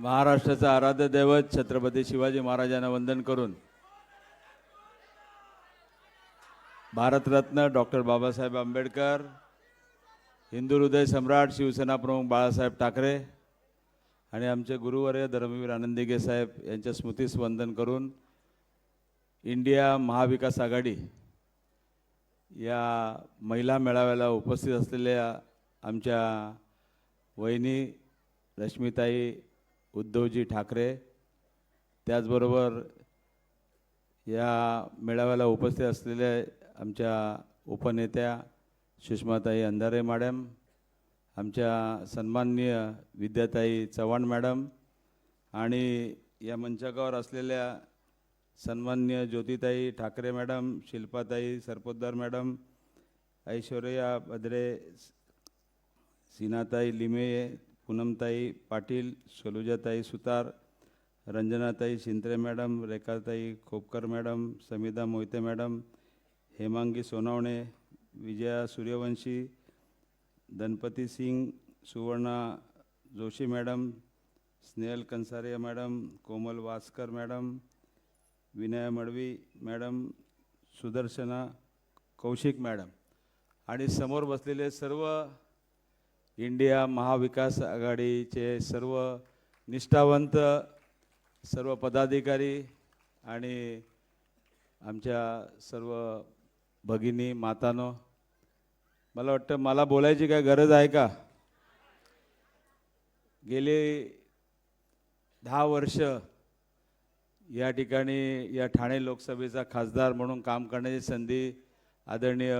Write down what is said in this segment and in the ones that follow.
महाराष्ट्राचं आराध्य दैवत छत्रपती शिवाजी महाराजांना वंदन करून भारतरत्न डॉक्टर बाबासाहेब आंबेडकर हिंदू हृदय सम्राट शिवसेना प्रमुख बाळासाहेब ठाकरे आणि आमचे गुरुवर्य धर्मवीर आनंदिगे साहेब यांच्या स्मृतीस वंदन करून इंडिया महाविकास आघाडी या महिला मेळाव्याला उपस्थित असलेल्या आमच्या वहिनी रश्मीताई उद्धवजी ठाकरे त्याचबरोबर या मेळाव्याला उपस्थित असलेल्या आमच्या उपनेत्या सुषमाताई अंधारे मॅडम आमच्या सन्माननीय विद्याताई चव्हाण मॅडम आणि या मंचकावर असलेल्या सन्माननीय ज्योतिताई ठाकरे मॅडम शिल्पाताई सरपोतदार मॅडम ऐश्वर्या भद्रे सीनाताई लिमे पूनमताई पाटील सलुजाताई सुतार रंजनाताई शिंत्रे मॅडम रेखाताई Khopkar madam Samita Mohite madam Hemangi Sonawane Vijaya Suryavanshi Dhanpati Singh Suvarna Joshi madam Snehal Kansariya madam Komal Waskar madam Vinaya Madvi madam Sudarshana Kaushik madam. आणि समोर बसलेले सर्व इंडिया महाविकास आघाडीचे सर्व निष्ठावंत सर्व पदाधिकारी आणि आमच्या सर्व भगिनी मातानो मला वाटतं मला बोलायची काय गरज आहे का? गेले दहा वर्ष या ठिकाणी या ठाणे लोकसभेचा खासदार म्हणून काम करण्याची संधी आदरणीय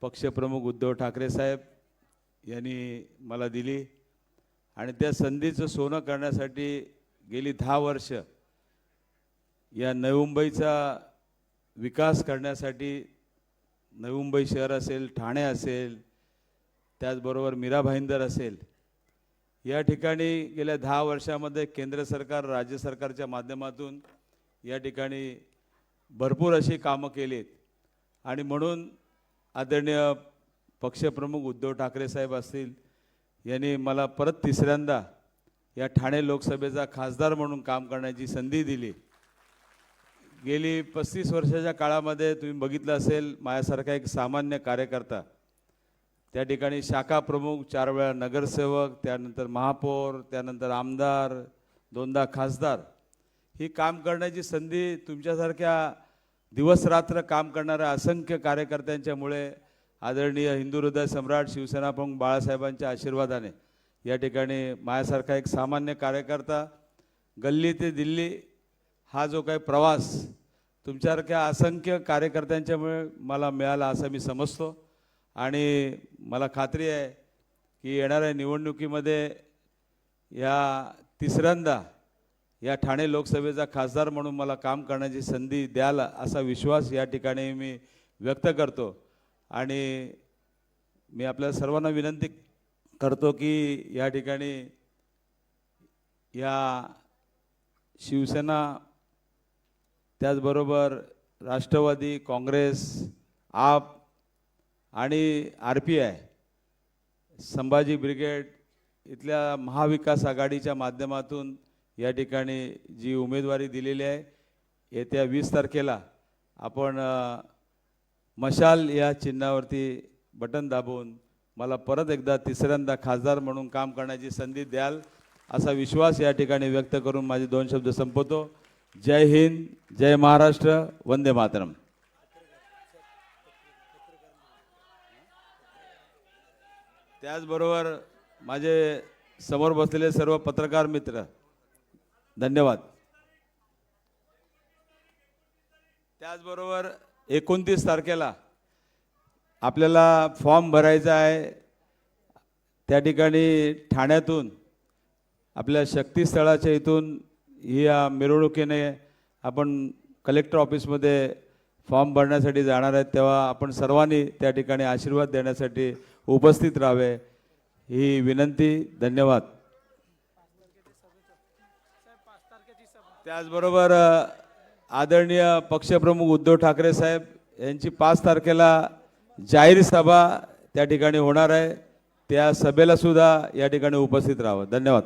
पक्षप्रमुख उद्धव ठाकरे साहेब यांनी मला दिली. आणि त्या संधीचं सोनं करण्यासाठी गेली दहा वर्ष या नवी मुंबईचा विकास करण्यासाठी नवी मुंबई शहर असेल ठाणे असेल त्याचबरोबर मीरा भाईंदर असेल या ठिकाणी गेल्या दहा वर्षामध्ये केंद्र सरकार राज्य सरकारच्या माध्यमातून या ठिकाणी भरपूर अशी कामं केलीत. आणि म्हणून आदरणीय पक्षप्रमुख उद्धव ठाकरे साहेब असतील यांनी मला परत तिसऱ्यांदा या ठाणे लोकसभेचा खासदार म्हणून काम करण्याची संधी दिली. गेली पस्तीस वर्षाच्या काळामध्ये तुम्ही बघितलं असेल माझ्यासारखा एक सामान्य कार्यकर्ता. त्या ठिकाणी शाखा प्रमुख चार वेळा नगरसेवक त्यानंतर महापौर त्यानंतर आमदार दोनदा खासदार. ही काम करण्याची संधी तुमच्यासारख्या दिवसरात्र काम करणाऱ्या असंख्य कार्यकर्त्यांच्यामुळे आदरणीय हिंदू हृदय सम्राट शिवसेना प्रमुख बाळासाहेबांच्या आशीर्वादाने या ठिकाणी माझ्यासारखा एक सामान्य कार्यकर्ता गल्ली ते दिल्ली हा जो काही प्रवास तुमच्यासारख्या असंख्य कार्यकर्त्यांच्यामुळे मला मिळाला असं मी समजतो. आणि मला खात्री आहे की येणाऱ्या निवडणुकीमध्ये या तिसऱ्यांदा या ठाणे लोकसभेचा खासदार म्हणून मला काम करण्याची संधी द्याल असा विश्वास या ठिकाणी मी व्यक्त करतो. आणि मी आपल्या सर्वांना विनंती करतो की या ठिकाणी या शिवसेना त्याचबरोबर राष्ट्रवादी काँग्रेस आप आणि R P I Sambhaji brigade इथल्या महाविकास आघाडीच्या माध्यमातून या ठिकाणी जी उमेदवारी दिलेली आहे येत्या वीस तारखेला आपण मशाल या चिन्हावरती बटन दाबून मला परत एकदा तिसऱ्यांदा खासदार म्हणून काम करण्याची संधी द्याल असा विश्वास या ठिकाणी व्यक्त करून माझे दोन शब्द संपवतो. जय हिंद जय महाराष्ट्र वंदे मातरम. त्याचबरोबर माझे समोर बसलेले सर्व पत्रकार मित्र धन्यवाद. त्याचबरोबर एकोणतीस तारखेला आपल्याला फॉर्म भरायचा आहे. त्या ठिकाणी ठाण्यातून आपल्या शक्तीस्थळाच्या इथून या मिरवणुकीने आपण कलेक्टर ऑफिसमध्ये फॉर्म भरण्यासाठी जाणार आहेत तेव्हा आपण सर्वांनी त्या ठिकाणी आशीर्वाद देण्यासाठी उपस्थित राहावे. ही विनंती धन्यवाद. त्याचबरोबर आदरणीय पक्षप्रमुख उद्धव ठाकरे साहेब यांची पाच तारखेला जाहीर सभा त्या ठिकाणी होणार आहे. त्या सभेला सुद्धा या ठिकाणी उपस्थित राहावं. धन्यवाद.